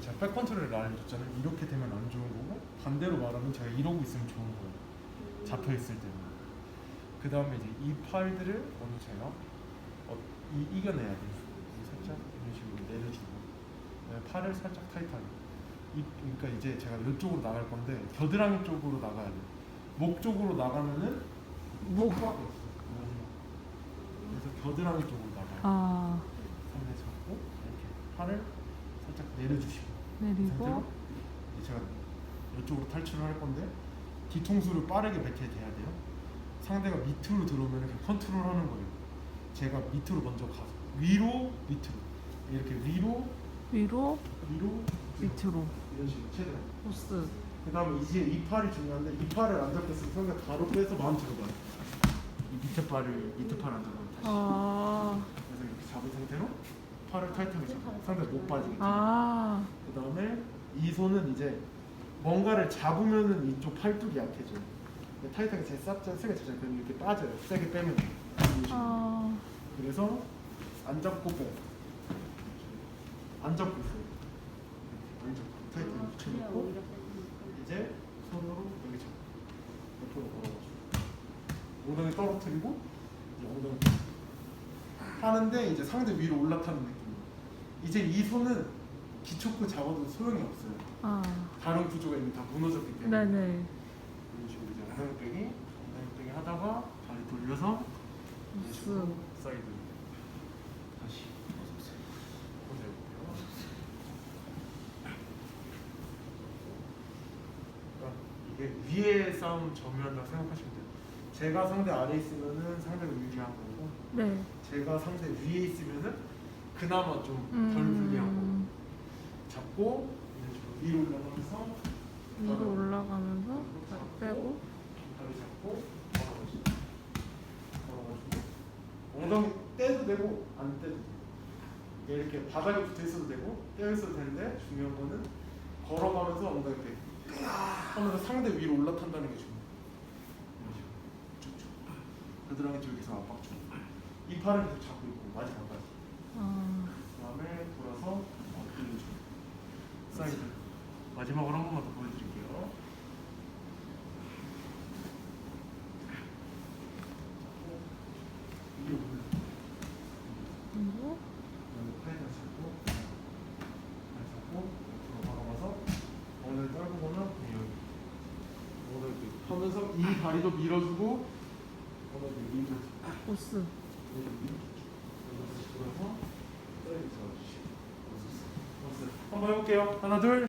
제가 팔 컨트롤을 알려줬잖아요. 이렇게 되면 안 좋은 거고 반대로 말하면 제가 이러고 있으면 좋은 거예요. 잡혀 있을 때는. 그 다음에 이제 이 팔들을 먼저 제가 어, 이, 이겨내야 돼요. 이 살짝 이런 식으로 내려주고 그다음에 팔을 살짝 타이트하게. 이, 그러니까 이제 제가 이쪽으로 나갈 건데 겨드랑이 쪽으로 나가야 돼요. 목 쪽으로 나가면은 없어요. 그래서 겨드랑이 쪽으로 나가요. 아 상대 잡고 이렇게 팔을 살짝 내려주시고 내리고 이제 제가 이쪽으로 탈출을 할 건데 뒤통수를 빠르게 뱉게 돼야 돼요. 상대가 밑으로 들어오면 그냥 컨트롤하는 거예요. 제가 밑으로 먼저 가서 위로 밑으로 이렇게 위로 위로 위로 밑으로 이런 식으로 최대한. 보스 그 다음에 이제 이 팔이 중요한데 이 팔을 안 잡겠으면 상대 바로 빼서 마운트로 가요. 이 밑에 팔을 밑에 팔 안 잡으면 다시. 아, 그래서 이렇게 잡은 상태로 팔을 타이트하게 잡고 상대 못 빠지게. 아그 다음에 이 손은 이제 뭔가를 잡으면은 이쪽 팔뚝이 약해져요. 근데 타이트하게 제싹 세게 잡잖아요. 그럼 이렇게 빠져요. 세게 빼면. 이런 식으로. 아, 그래서 안 잡고 빼. 안 잡고 있어요. 안 잡고 타이트하게 붙여놓고 이제 손으로 여기 잡고 옆으로 걸어가지고 엉덩이 떨어뜨리고 이제 엉덩이 하는데 이제 상대 위로 올라타는 느낌. 이제 이 손은 기초크 잡아도 소용이 없어요. 아, 다른 구조가 이미 다 무너졌기 때문에. 네네 이런 식으로 이제 엉덩이 빼기, 엉덩이 빼기 하다가 다리 돌려서 이런 식으로 사이드 다시 포즈 해볼게요. 그러니까 이게 위에 싸움 점유한다고 생각하시면 돼요. 제가 상대 아래 있으면은 상대가 유리한 거고, 네 제가 상대 위에 있으면은 그나마 좀덜 음. 불리한 거. 잡고 위로 올라가면서 위로 올라가면서 다리 빼고. 다리 잡고 걸어가지고 걸어가지고. 엉덩이 떼도 되고 안 떼도 되고 이게 이렇게 바닥에 붙어 있어도 되고 떼어 있어도 되는데 중요한 거는 걸어가면서 엉덩이 빼 하면서 상대 위로 올라탄다는 게 중요해요. 이런 식으로. 쭉쭉. 겨드랑이 쪽에서 압박 주고 이 팔을 계속 잡고 있고 마지막까지 아, 그 다음에 돌아서 엎드려주고 사이드 마지막으로 한 번만 더 보여드릴게요. 이게 그리고 여기 팔을 잡고 팔 잡고 옆으로 걸어가서 오늘 떨구거나 여기. 오늘 이렇게 하면서 이 다리도 밀어주고 오늘 밀어주고 보스 한번 해볼게요. 하나 둘